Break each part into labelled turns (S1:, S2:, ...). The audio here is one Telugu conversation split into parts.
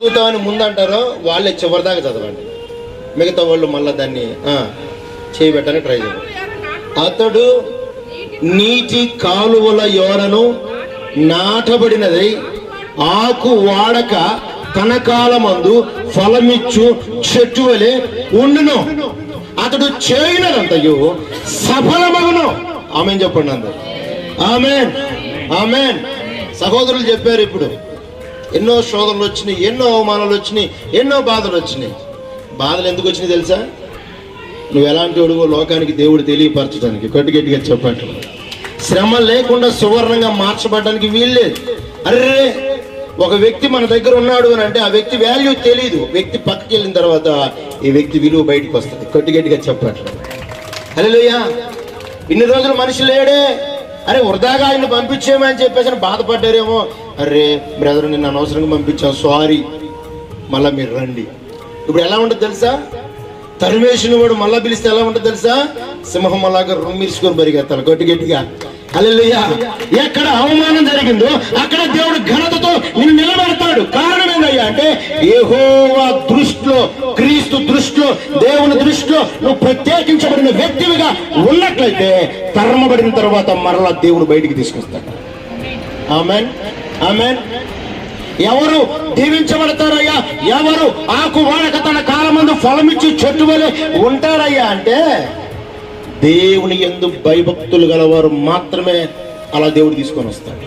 S1: చదువుతామని ముందు అంటారో వాళ్ళే చివరిదాకా చదవండి. మిగతా వాళ్ళు మళ్ళీ దాన్ని చేయబెట్టని ట్రై చేయండి. అతడు నీటి కాలువల యోరను నాటబడినదై. ఆకు వాడక తన కాలమందు ఫలమిచ్చు చెట్టు వలె ఉండును. అతడు చేయనదంతయు సఫలమగును. ఆమె చెప్పండి అందరు. ఆమెన్. ఆమెన్. సహోదరులు చెప్పారు ఇప్పుడు. ఎన్నో శోధనలు వచ్చినాయి ఎన్నో అవమానాలు వచ్చినాయి ఎన్నో బాధలు వచ్చినాయి. బాధలు ఎందుకు వచ్చినాయి తెలుసా? నువ్వు ఎలాంటి వాడువో లోకానికి దేవుడు తెలియపరచడానికి. గట్టి గట్టిగా చెప్పండి. శ్రమ లేకుండా సువర్ణంగా మార్చబడడానికి వీల్లేదు అర్రే ఒక వ్యక్తి మన దగ్గర ఉన్నాడు అని అంటే ఆ వ్యక్తి వాల్యూ తెలియదు వ్యక్తి పక్కకి వెళ్ళిన తర్వాత ఈ వ్యక్తి విలువ బయటకు వస్తుంది. గట్టి గట్టిగా చెప్పండి. హలోయ్యా ఇన్ని రోజులు మనిషి లేడే. అరే వృధాగా ఆయన పంపించేమని చెప్పేసి అని బాధపడ్డారేమో. అరే బ్రదర్ నిన్ను అనవసరంగా పంపించాం సారీ మళ్ళీ మీరు రండి. ఇప్పుడు ఎలా ఉంటుంది తెలుసా? తరిమేసిన వాడు మళ్ళా పిలిస్తే ఎలా ఉంటుంది తెలుసా? సింహం అలాగా రొమ్మిర్చుకొని పరిగెత్తాలి గట్టి గట్టిగా. హల్లెలూయా ఎక్కడ అవమానం జరిగిందో అక్కడ దేవుడు ఘనతతో నిన్ను నిలబెడతాడు. కారణం ఏందయ్యా అంటే ఏహోవా దృష్టిలో క్రీస్తు దృష్టిలో దేవుని దృష్టిలో నువ్వు ప్రత్యేకించబడిన వ్యక్తివిగా ఉన్నట్లయితే తరమబడిన తర్వాత మరలా దేవుడు బయటికి తీసుకొస్తాడు. ఆమెన్ ఎవరు దీవించబడతారయ్యా? ఎవరు ఆకు వాడక తన కాలమందు ఫలమిచ్చి చెట్టు వలె ఉంటారయ్యా అంటే దేవుని ఎందు భయభక్తులు గలవారు మాత్రమే అలా దేవుడు తీసుకొని వస్తాడు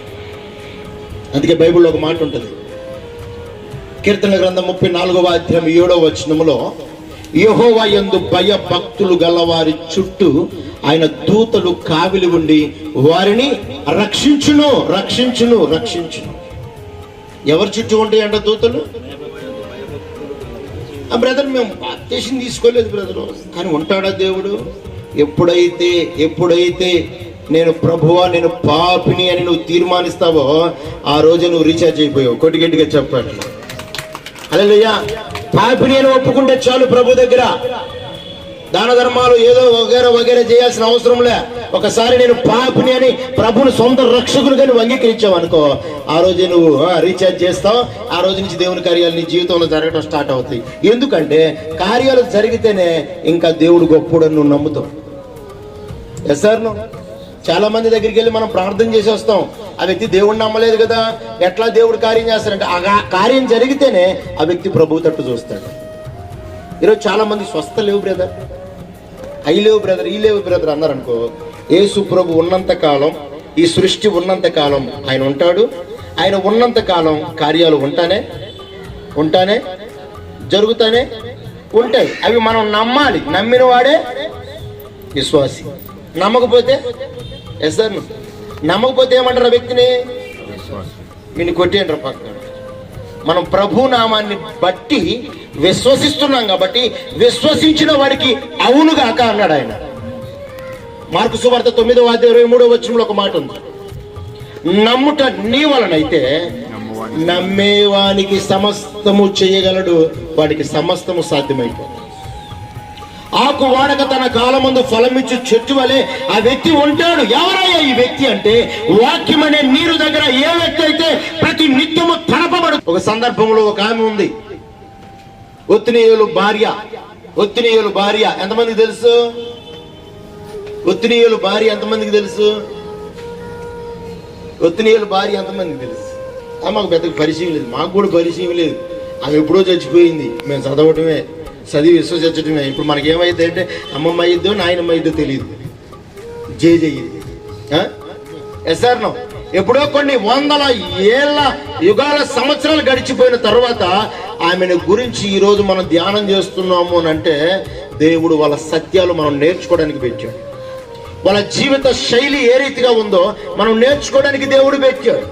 S1: అందుకే బైబిల్లో ఒక మాట ఉంటుంది. కీర్తన గ్రంథం ముప్పై నాలుగవ అధ్యాయం ఏడవ వచనములో యహోవా యందు భయభక్తులు గలవారి చుట్టూ ఆయన దూతలు కావిలి ఉండి వారిని రక్షించును రక్షించును రక్షించును. ఎవరి చుట్టూ ఉంటాయి అంట దూతలు? ఆ బ్రదర్ మేము బాప్తీసం తీసుకోలేదు బ్రదర్. కానీ ఉంటాడా దేవుడు? ఎప్పుడైతే ఎప్పుడైతే నేను ప్రభువా నేను పాపిని అని నువ్వు తీర్మానిస్తావో ఆ రోజు నువ్వు రీఛార్జ్ అయిపోయావు. కొట్టి గట్టిగా చెప్పాడు. అలెలుయ్యా పాపిని అని ఒప్పుకుంటే చాలు ప్రభు దగ్గర. దాన ధర్మాలు ఏదో వగేర వగేర చేయాల్సిన అవసరం లే. ఒకసారి నేను పాపిని అని ప్రభుని సొంత రక్షకులుగా నువ్వు అంగీకరించావు అనుకో ఆ రోజు నువ్వు రీఛార్జ్ చేస్తావు ఆ రోజు నుంచి దేవుని కార్యాలు నీ జీవితంలో జరగడం స్టార్ట్ అవుతాయి. ఎందుకంటే కార్యాలు జరిగితేనే ఇంకా దేవుడు గొప్పడని నువ్వు నమ్ముతావు. ఎస్ సార్ చాలా మంది దగ్గరికి వెళ్ళి మనం ప్రార్థన చేసి వస్తాం. ఆ వ్యక్తి దేవుడిని నమ్మలేదు కదా ఎట్లా దేవుడు కార్యం చేస్తారంటే ఆ కార్యం జరిగితేనే ఆ వ్యక్తి ప్రభు తట్టు చూస్తాడు. ఈరోజు చాలా మంది స్వస్థ లేవు బ్రదర్ అయి లేవు బ్రదర్ ఈ లేవు బ్రదర్ అన్నారు అనుకో యేసు ప్రభు ఉన్నంత కాలం ఈ సృష్టి ఉన్నంత కాలం ఆయన ఉంటాడు. ఆయన ఉన్నంత కాలం కార్యాలు ఉంటానే ఉంటానే జరుగుతానే ఉంటాయి. అవి మనం నమ్మాలి. నమ్మిన వాడే విశ్వాసి. నమ్మకపోతే ఎస్ సార్ నమ్మకపోతే ఏమంటారు ఆ వ్యక్తిని? వీని కొట్టేయంటారు పక్కన. మనం ప్రభు నామాన్ని బట్టి విశ్వసిస్తున్నాం కాబట్టి విశ్వసించిన వాడికి అవునుగాక అన్నాడు ఆయన. మార్కు సువార్త తొమ్మిదో అధ్యాయం ఇరవై మూడో వచనంలో ఒక మాట ఉంది. నమ్ముట నీ వలనైతే నమ్మేవానికి సమస్తము చేయగలడు వాడికి సమస్తము సాధ్యమైపోతుంది. ఆకు వాడక తన కాలమందు ఫలమిచ్చు చెట్టు వలె ఆ వ్యక్తి ఉంటాడు. ఎవరయ్యా ఈ వ్యక్తి అంటే? వాక్యం అనే నీరు దగ్గర ఏ వ్యక్తి అయితే ప్రతి నిత్యము తడపబడు? ఒక సందర్భంలో ఒక ఆమె ఉంది. ఒత్తినీయులు భార్య. ఒత్తినీయులు భార్య. ఎంతమందికి తెలుసు? ఒత్తినీయులు భార్య ఎంతమందికి తెలుసు? ఒత్తినీయులు భార్య ఎంతమందికి తెలుసు? మాకు పెద్దగా పరిచయం లేదు. మాకు కూడా పరిచయం లేదు. ఆమె ఎప్పుడో చచ్చిపోయింది. మేము చదవటమే. చదివి విశ్వసించటమే. ఇప్పుడు మనకి ఏమైంది అంటే అమ్మమ్మ అయ్యిద్దో నాయనమ్మ అయ్యిద్దో తెలియదు జే జయ్యింది ఎస్ఆర్ నో? ఎప్పుడో కొన్ని వందల ఏళ్ళ యుగాల సంవత్సరాలు గడిచిపోయిన తర్వాత ఆమెను గురించి ఈరోజు మనం ధ్యానం చేస్తున్నాము అని అంటే దేవుడు వాళ్ళ సత్యాలు మనం నేర్చుకోవడానికి పెట్టాడు. వాళ్ళ జీవిత శైలి ఏ రీతిగా ఉందో మనం నేర్చుకోవడానికి దేవుడు పెట్టాడు.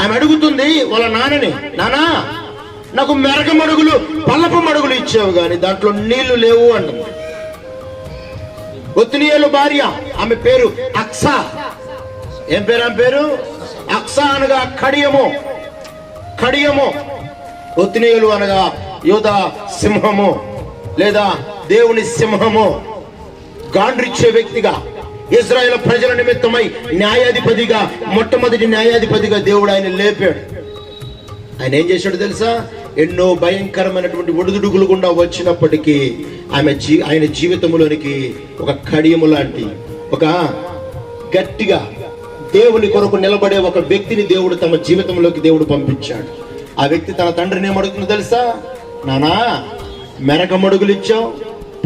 S1: ఆమె అడుగుతుంది వాళ్ళ నాన్నని నానా నాకు మెరక మడుగులు పల్లపు మడుగులు ఇచ్చావు కానీ దాంట్లో నీళ్ళు లేవు అంటుంది ఒత్తినియలు భార్య ఆమె పేరు అక్సా. ఏం పేరు ఆమె పేరు? అక్సా అనగా కడియము. కడియము. ఒత్తినియలు అనగా యోధ సింహము లేదా దేవుని సింహము. గాండ్రిచ్చే వ్యక్తిగా ఇజ్రాయెల్ ప్రజల నిమిత్తమై న్యాయాధిపతిగా మొట్టమొదటి న్యాయాధిపతిగా దేవుడు ఆయన లేపాడు. ఆయన ఏం చేశాడు తెలుసా? ఎన్నో భయంకరమైనటువంటి ఒడిదుడుగులు గుండా వచ్చినప్పటికీ ఆమె జీ ఆయన జీవితంలోనికి ఒక కడియము లాంటి ఒక గట్టిగా దేవుని కొరకు నిలబడే ఒక వ్యక్తిని దేవుడు తమ జీవితంలోకి దేవుడు పంపించాడు. ఆ వ్యక్తి తన తండ్రిని ఏమడుగుతుందో తెలుసా? నానా మెరక మడుగులు ఇచ్చావు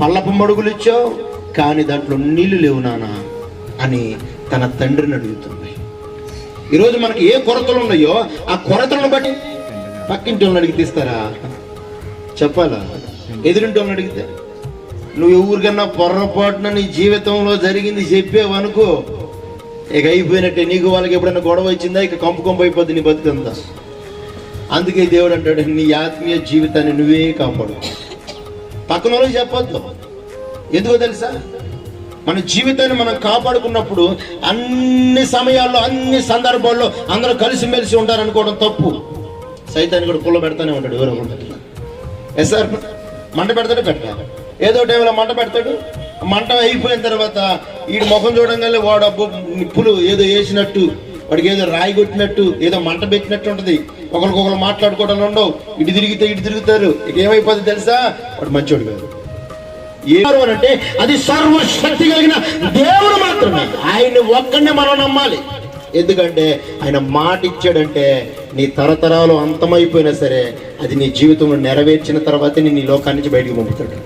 S1: పల్లపు మడుగులు ఇచ్చావు కానీ దాంట్లో నీళ్ళు లేవు నానా అని తన తండ్రిని అడుగుతుంది. ఈరోజు మనకి ఏ కొరతలు ఉన్నాయో ఆ కొరతలను బట్టి పక్కింటి వాళ్ళని అడిగి తీస్తారా? చెప్పాలా? ఎదురింటి వాళ్ళని అడిగితే? నువ్వు ఎవరికన్నా పొర్రపాటున నీ జీవితంలో జరిగింది చెప్పేవనుకో ఇక అయిపోయినట్టే నీకు వాళ్ళకి ఎప్పుడైనా గొడవ వచ్చిందా? ఇక కంపు కంపు అయిపోద్ది నీ బతుకంతా అందుకే దేవుడు అంటాడు నీ ఆత్మీయ జీవితాన్ని నువ్వే కాపాడు. పక్కన వాళ్ళకి చెప్పొద్దు. ఎందుకో తెలుసా? మన జీవితాన్ని మనం కాపాడుకున్నప్పుడు అన్ని సమయాల్లో అన్ని సందర్భాల్లో అందరూ కలిసిమెలిసి ఉంటారనుకోవడం తప్పు. సైతాన్ని కూడా కుళ్ళ పెడతానే ఉంటాడు ఎవరో ఒకరు. ఎస్ సార్ మంట పెడతాడు పెట్టాలి ఏదో టైంలో మంట పెడతాడు. మంట అయిపోయిన తర్వాత వీడి ముఖం చూడంగానే వాడు అబ్బో నిప్పులు ఏదో వేసినట్టు వాడికి ఏదో రాయి కొట్టినట్టు ఏదో మంట పెట్టినట్టు ఉంటుంది. ఒకరికొకరు మాట్లాడుకోవడం ఉండవు. ఇటు తిరిగితే ఇటు తిరుగుతారు. ఇక ఏమైపోతుంది తెలుసా? వాడు మంచోడు కాదు. ఏమారు అని అంటే అది సర్వశక్తి కలిగిన దేవుడు మాత్రమే. ఆయన ఒక్కడినే మనం నమ్మాలి. ఎందుకంటే ఆయన మాట ఇచ్చాడంటే నీ తరతరాలు అంతమైపోయినా సరే అది నీ జీవితంలో నెరవేర్చిన తర్వాతే నేను ఈ లోకాన్ని నుంచి బయటికి పంపుతాడు.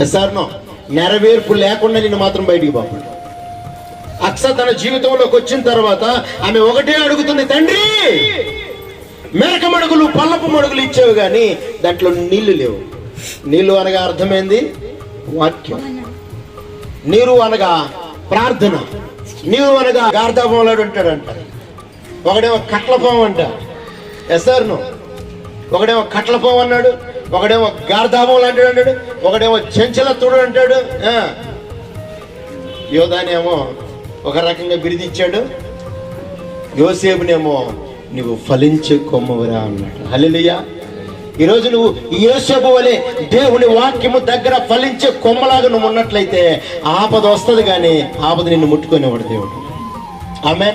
S1: ఎస్ఆర్నో నెరవేర్పు లేకుండా నిన్ను మాత్రం బయటికి పంపడు. అక్ష తన జీవితంలోకి వచ్చిన తర్వాత ఆమె ఒకటే అడుగుతుంది తండ్రి మెరక మడుగులు పల్లపు మడుగులు ఇచ్చేవి కానీ దాంట్లో నీళ్ళు లేవు. నీళ్ళు అనగా అర్థమైంది? వాక్యం. నీరు అనగా ప్రార్థన. నీరు అనగా గార్ధాపంలాడు ఉంటాడంట. ఒకడేమో కట్లపోం అంట. ఎస్ఆర్ను ఒకడేమో కట్లపోం అన్నాడు ఒకడేమో గార్ధాపం లాంటి అన్నాడు ఒకడేమో చెంచల తుడు అంటాడు యోధానేమో ఒక రకంగా బిరిదిచ్చాడు. యోసేపునేమో నువ్వు ఫలించే కొమ్మవరా అన్నాడు. హల్లెలూయా. ఈరోజు నువ్వు యోసేపు వలె దేవుని వాక్యము దగ్గర ఫలించే కొమ్మలాగా నువ్వు ఉన్నట్లయితే ఆపద వస్తుంది కానీ ఆపద నిన్ను ముట్టుకునేవాడు దేవుడు. ఆమె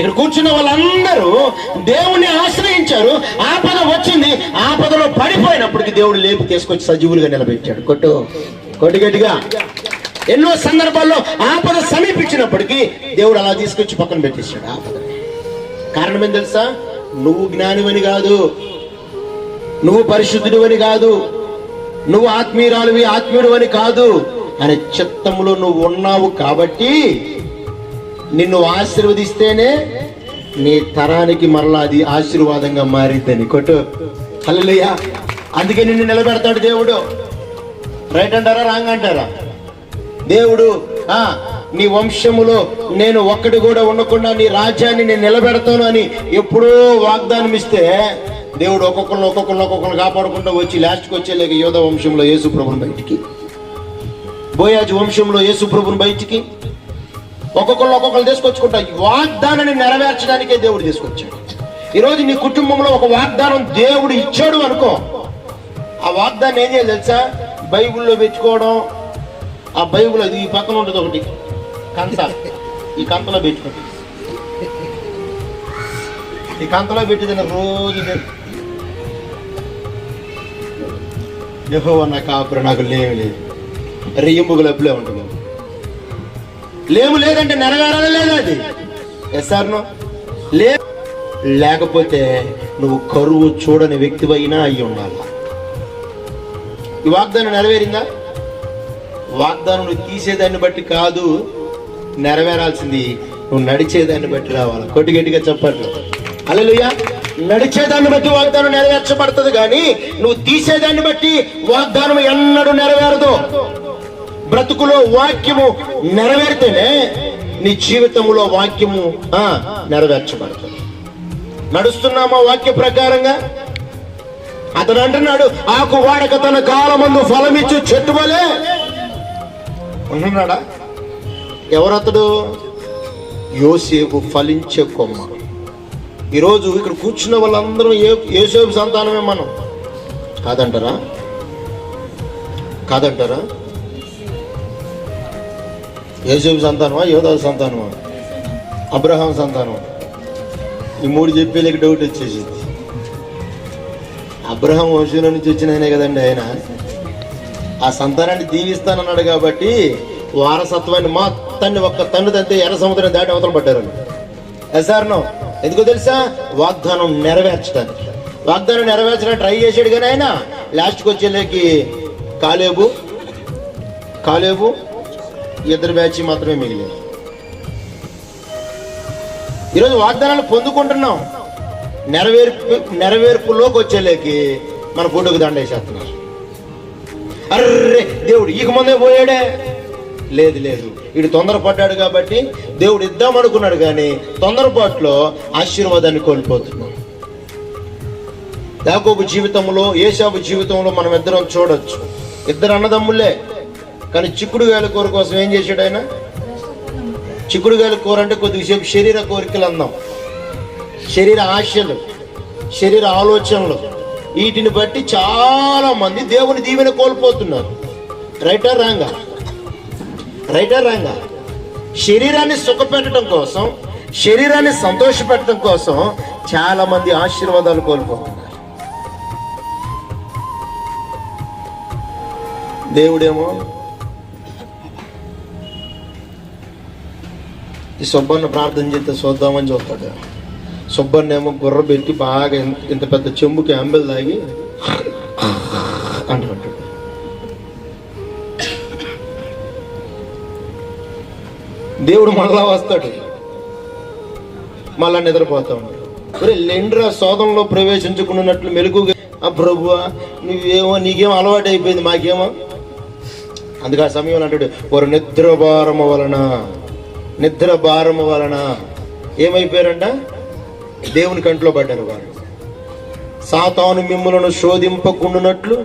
S1: ఇక్కడ కూర్చున్న వాళ్ళందరూ దేవుణ్ణి ఆశ్రయించారు. ఆపద వచ్చింది. ఆపదలో పడిపోయినప్పటికీ దేవుడు లేపు తీసుకొచ్చి సజీవులుగా నిలబెట్టాడు. కొట్టు. కొట్టు గట్టిగా. ఎన్నో సందర్భాల్లో ఆపద సమీపించినప్పటికీ దేవుడు అలా తీసుకొచ్చి పక్కన పెట్టేశాడు ఆపద. కారణం ఏం తెలుసా? నువ్వు జ్ఞానివని కాదు. నువ్వు పరిశుద్ధుడివని కాదు. నువ్వు ఆత్మీయురాలువి ఆత్మీయుడు అని కాదు. అనే చిత్తములో నువ్వు ఉన్నావు కాబట్టి నిన్ను ఆశీర్వదిస్తేనే నీ తరానికి మరలా అది ఆశీర్వాదంగా మారిద్దని కొట్టు. హల్లెలూయ. అందుకే నిన్ను నిలబెడతాడు దేవుడు. రైట్ అంటారా రాంగ్ అంటారా? దేవుడు ఆ నీ వంశములో నేను ఒక్కటి కూడా ఉండకుండా నీ రాజ్యాన్ని నేను నిలబెడతాను అని ఎప్పుడో వాగ్దానం ఇస్తే దేవుడు ఒక్కొక్కరిని ఒక్కొక్కరిని ఒక్కొక్కరిని కాపాడుకుంటూ వచ్చి లాస్ట్కి వచ్చేలేక యోధ వంశంలో యేసు ప్రభుని బయటికి. బోయాజ్ వంశంలో యేసు ప్రభుని బయటికి. ఒక్కొక్కరు ఒక్కొక్కరు తీసుకొచ్చుకుంటా. ఈ వాగ్దానాన్ని నెరవేర్చడానికే దేవుడు తీసుకొచ్చాడు. ఈరోజు నీ కుటుంబంలో ఒక వాగ్దానం దేవుడు ఇచ్చాడు అనుకో ఆ వాగ్దానం ఏం చేయాలి తెలుసా? బైబిల్లో పెట్టుకోవడం ఆ బైబుల్ అది ఈ పక్కన ఉంటుంది ఒకటి కంత. ఈ కంతలో పెట్టుకోండి. ఈ కంతలో పెట్టిన రోజు యహో నా కాపురం నాకు లేవు లేదు రెయ్యంబుగులు అప్పులే ఉంటుంది లేము లేదంటే నెరవేరాలి లేదా అది? ఎస్ఆర్ను లే లేకపోతే నువ్వు కరువు చూడని వ్యక్తివైనా అయి ఉండాలి. ఈ వాగ్దానం నెరవేరిందా? వాగ్దానం నువ్వు తీసేదాన్ని బట్టి కాదు నెరవేరాల్సింది నువ్వు నడిచేదాన్ని బట్టి రావాలి. కొట్టి గట్టిగా చెప్పట్లు అలలుయ నడిచేదాన్ని బట్టి వాగ్దానం నెరవేర్చబడుతుంది కానీ నువ్వు తీసేదాన్ని బట్టి వాగ్దానం ఎన్నడూ నెరవేరదు. బ్రతుకులో వాక్యము నెరవేరితేనే నీ జీవితంలో వాక్యము నెరవేర్చబడుతుంది. నడుస్తున్నామా వాక్య ప్రకారంగా? అతను అంటున్నాడు ఆకు వాడక తన కాలమందు ఫలమిచ్చు చెట్టు వలే. ఉంటున్నాడా? ఎవరతడు? యోసేపు ఫలించే కొమ్మ. ఈరోజు ఇక్కడ కూర్చున్న వాళ్ళందరూ ఏ యోసేపు సంతానమే మనం. కాదంటారా? కాదంటారా? యేసేపు సంతానమా? యోధా సంతానమా? అబ్రహాం సంతానమా? ఈ మూడు చెప్పేలేక డౌట్ వచ్చేసింది. అబ్రహం వంశుల నుంచి వచ్చిన ఆయనే కదండి ఆయన. ఆ సంతానాన్ని దీవిస్తానన్నాడు కాబట్టి వారసత్వాన్ని మొత్తాన్ని ఒక్క తండ్రి తంతే ఎర్ర సముద్రం దాటి అవతల పడ్డారు. ఎస్ఆర్నో ఎందుకో తెలుసా? వాగ్దానం నెరవేర్చడానికి. వాగ్దానం నెరవేర్చడానికి ట్రై చేశాడు కానీ ఆయన. లాస్ట్కి వచ్చేలేకి కాలేబు. కాలేబు. ఇద్దరు బ్యాచ్ మాత్రమే మిగిలింది. ఈరోజు వాగ్దానాలు పొందుకుంటున్నాం. నెరవేర్పు నెరవేర్పులోకి వచ్చేలేకి మన ఫోటోకి దండేసేస్తున్నారు. అర్రే దేవుడు ఇక ముందే పోయాడే? లేదు లేదు. వీడు తొందరపడ్డాడు కాబట్టి దేవుడు ఇద్దాం అనుకున్నాడు కానీ తొందరపాటులో ఆశీర్వాదాన్ని కోల్పోతున్నాం. యాకోబు జీవితంలో ఏసాబు జీవితంలో మనం ఇద్దరం చూడొచ్చు. ఇద్దరు అన్నదమ్ములే. కానీ చిక్కుడుగాయల కూర కోసం ఏం చేశాడు ఆయన? చిక్కుడుగాయల కూర అంటే కొద్దిసేపు శరీర కోరికలు అందాం. శరీర ఆశలు శరీర ఆలోచనలు వీటిని బట్టి చాలా మంది దేవుని దీవెన కోల్పోతున్నారు. రైటర్ రాంగా? రైటర్ రాంగా? శరీరాన్ని సుఖపెట్టడం కోసం శరీరాన్ని సంతోషపెట్టడం కోసం చాలా మంది ఆశీర్వాదాలు కోల్పోతున్నారు. దేవుడేమో ఈ సుబ్బన్న ప్రార్థన చేస్తే చూద్దామని చూస్తాడు. సుబ్బన్న ఏమో గుర్ర పెట్టి బాగా ఇంత- పెద్ద చెంబుకి అంబెల్ తాగి అంటాడు దేవుడు మళ్ళా వస్తాడు. మళ్ళా నిద్రపోతా ఉంటాడు. ఒరే లెండ్రా సోదంలో ప్రవేశించుకున్నట్లు మెలుగుగా ఆ ప్రభువా నువ్వేమో నీకేమో అలవాటు అయిపోయింది మాకేమో అందుకే ఆ సమయంలో అంటాడు వారు నిద్ర భారము వలన నిద్ర భారము వలన ఏమైపోయారంట? దేవుని కంట్లో పడ్డారు వారు. సాతాను మిమ్మలను శోధింపకుండునట్లు